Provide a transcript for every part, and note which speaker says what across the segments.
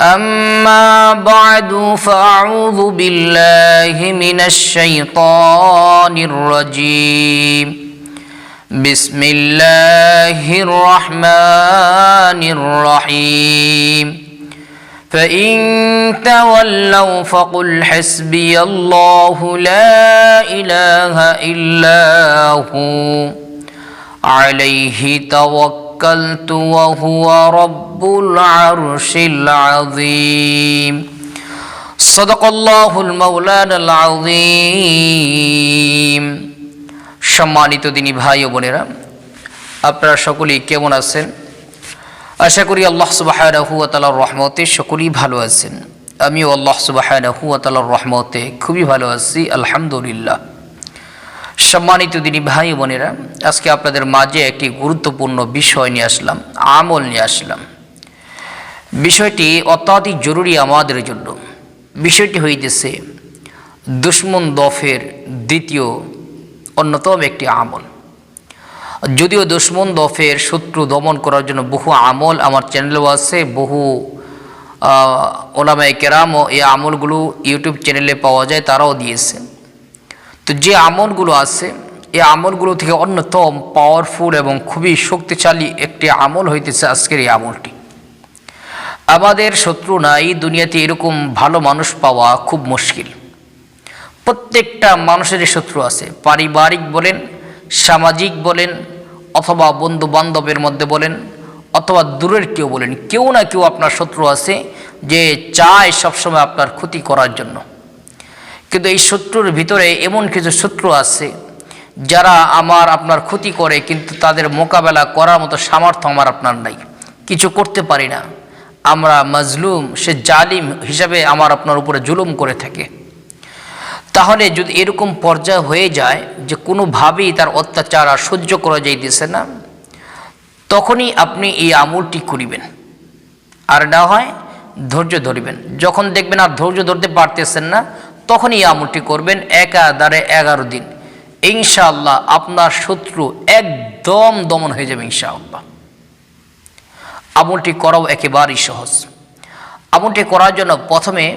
Speaker 1: أما بعد فأعوذ بالله من الشيطان الرجيم. بسم الله الرحمن الرحيم. فإن تولوا فقل حسبي الله لا إله إلا هو. عليه توكلت وهو رب العرش العظيم صدق الله المولانا العظيم সম্মানিত দিনী ভাই ও বোনেরা আপনারা সকলেই কেমন আছেন আশা করি আল্লাহ সুবাহানাহু তালার রহমতে সকলেই ভালো আছেন আমিও আল্লাহ সুবাহানাহু তালার রহমতে খুবই ভালো আছি আলহামদুলিল্লাহ সম্মানিত দিনী ভাই বোনেরা, আজকে আপনাদের মাঝে একটি গুরুত্বপূর্ণ বিষয় নিয়ে আসলাম, আমল নিয়ে আসলাম। বিষয়টি অত্যাধিক জরুরি আমাদের জন্য। বিষয়টি হইতেছে দুশ্মন দফের দ্বিতীয় অন্যতম একটি আমল। যদিও দুশ্মন দফের শত্রু দমন করার জন্য বহু আমল আমার চ্যানেলেও আছে, বহু ওলামায় কেরামও এই আমলগুলো ইউটিউব চ্যানেলে পাওয়া যায়, তারাও দিয়েছে। তো যে আমলগুলো আছে, এই আমলগুলো থেকে অন্যতম পাওয়ারফুল এবং খুবই শক্তিশালী একটি আমল হইতেছে আজকের এই আমলটি। আমাদের শত্রু নাই, দুনিয়াতে এরকম ভালো মানুষ পাওয়া খুব মুশকিল। প্রত্যেকটা মানুষেরই শত্রু আছে। পারিবারিক বলেন, সামাজিক বলেন, অথবা বন্ধু বান্ধবের মধ্যে বলেন, অথবা দূরের কেউ বলেন, কেউ না কেউ আপনার শত্রু আছে যে চায় সবসময় আপনার ক্ষতি করার জন্য। কিন্তু এই শত্রুর ভিতরে এমন কিছু শত্রু আছে যারা আমার, আপনার ক্ষতি করে, কিন্তু তাদের মোকাবেলা করার মতো সামর্থ্য আমার আপনার নাই। কিছু করতে পারি না। আমরা মজলুম, সে জালিম হিসাবে আমার আপনার উপরে জুলুম করে থাকে। তাহলে যদি এরকম পর্যায় হয়ে যায় যে কোনোভাবেই তার অত্যাচার আর সহ্য করা যাইতেছে না, তখনই আপনি এই আমলটি করিবেন। আর না হয় ধৈর্য ধরিবেন। যখন দেখবেন আর ধৈর্য ধরতে পারতেছেন না তখনই এই আমলটি করবেন একা দ্বারে এগারো দিন। ইনশাআল্লাহ আপনার শত্রু একদম দমন হয়ে যাবে ইনশাআল্লাহ। আমলটি করাও একেবারেই সহজ। আমলটি করার জন্য প্রথমে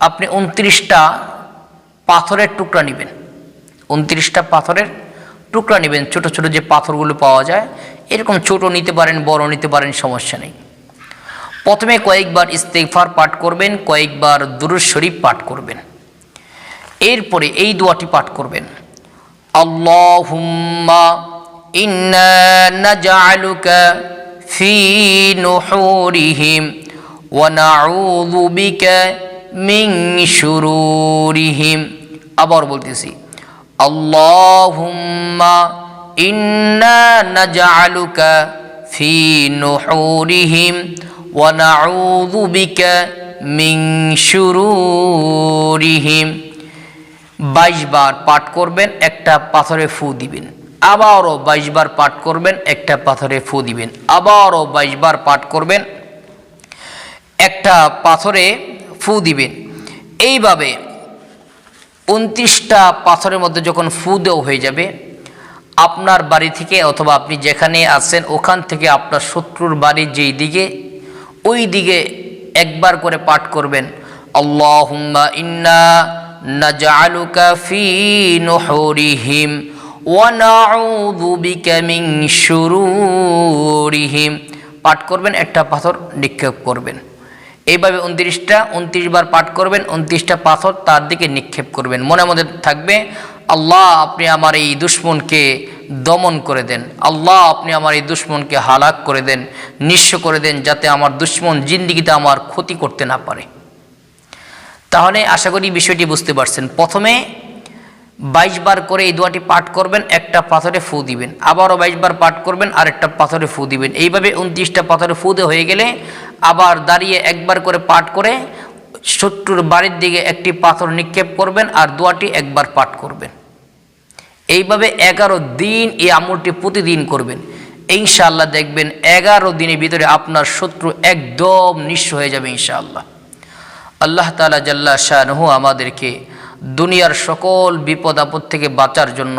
Speaker 1: আপনি উনত্রিশটা পাথরের টুকরা নেবেন। উনত্রিশটা পাথরের টুকরা নেবেন। ছোট ছোট যে পাথরগুলো পাওয়া যায়, এরকম ছোট নিতে পারেন, বড় নিতে পারেন, সমস্যা নেই। প্রথমে কয়েকবার ইস্তেকফার পাঠ করবেন, কয়েকবার দুরুজ শরীফ পাঠ করবেন। এরপরে এই দোয়াটি পাঠ করবেন। আল্লাহুম্মা শুরুরিহিম। আবার বলতেছি, আল্লাহুম্মা ইন্না নাজআলুকা ফি নুহুরিহিম ওয়া শুরুরিহিম। বাইশ বার পাঠ করবেন, একটা পাথরে ফু দিবেন। আবারও বাইশ বার পাঠ করবেন, একটা পাথরে ফু দিবেন। আবারও বাইশ বার পাঠ করবেন, একটা পাথরে ফু দিবেন। এইভাবে উনত্রিশটা পাথরের মধ্যে যখন ফু দেওয়া হয়ে যাবে, আপনার বাড়ি থেকে অথবা আপনি যেখানে আছেন, ওখান থেকে আপনার শত্রুর বাড়ির যেই দিকে, ওই দিকে একবার করে পাঠ করবেন, আল্লাহুম্মা ইন্না ফি নুহুরিহিম ওয়া নাউযু বিকা মিন শুরুরিহিম পাঠ করবেন, একটা পাথর নিক্ষেপ করবেন। এইভাবে উনত্রিশটা উনত্রিশ বার পাঠ করবেন, উনত্রিশটা পাথর তার দিকে নিক্ষেপ করবেন। মনে মধ্যে থাকবে, আল্লাহ আপনি আমার এই দুশ্মনকে দমন করে দেন। আল্লাহ আপনি আমার এই দুশ্মনকে হালাক করে দেন, নিঃস্ব করে দেন, যাতে আমার দুশ্মন জিন্দিগিতে আমার ক্ষতি করতে না পারে। তাহলে আশা করি বিষয়টি বুঝতে পারছেন। প্রথমে বাইশ বার করে এই দোয়াটি পাঠ করবেন, একটা পাথরে ফু দিবেন। আবারও বাইশ বার পাঠ করবেন আর একটা পাথরে ফু দিবেন। এইভাবে উনত্রিশটা পাথরে ফু দেওয়া হয়ে গেলে আবার দাঁড়িয়ে একবার করে পাঠ করে শত্রুর বাড়ির দিকে একটি পাথর নিক্ষেপ করবেন আর দোয়াটি একবার পাঠ করবেন। এইভাবে এগারো দিন এই আমলটি প্রতিদিন করবেন। ইনশাআল্লাহ দেখবেন এগারো দিনের ভিতরে আপনার শত্রু একদম নিঃস্ব হয়ে যাবে ইনশাআল্লাহ। আল্লাহ তালা জাল্লা শাহনহু আমাদেরকে দুনিয়ার সকল বিপদ আপদ থেকে বাঁচার জন্য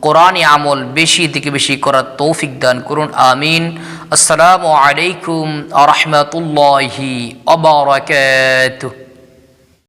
Speaker 1: কোরআনী আমল বেশি থেকে বেশি করার তৌফিক দান করুন, আমিন। আসসালামু আলাইকুম আ অবরাকাতুহ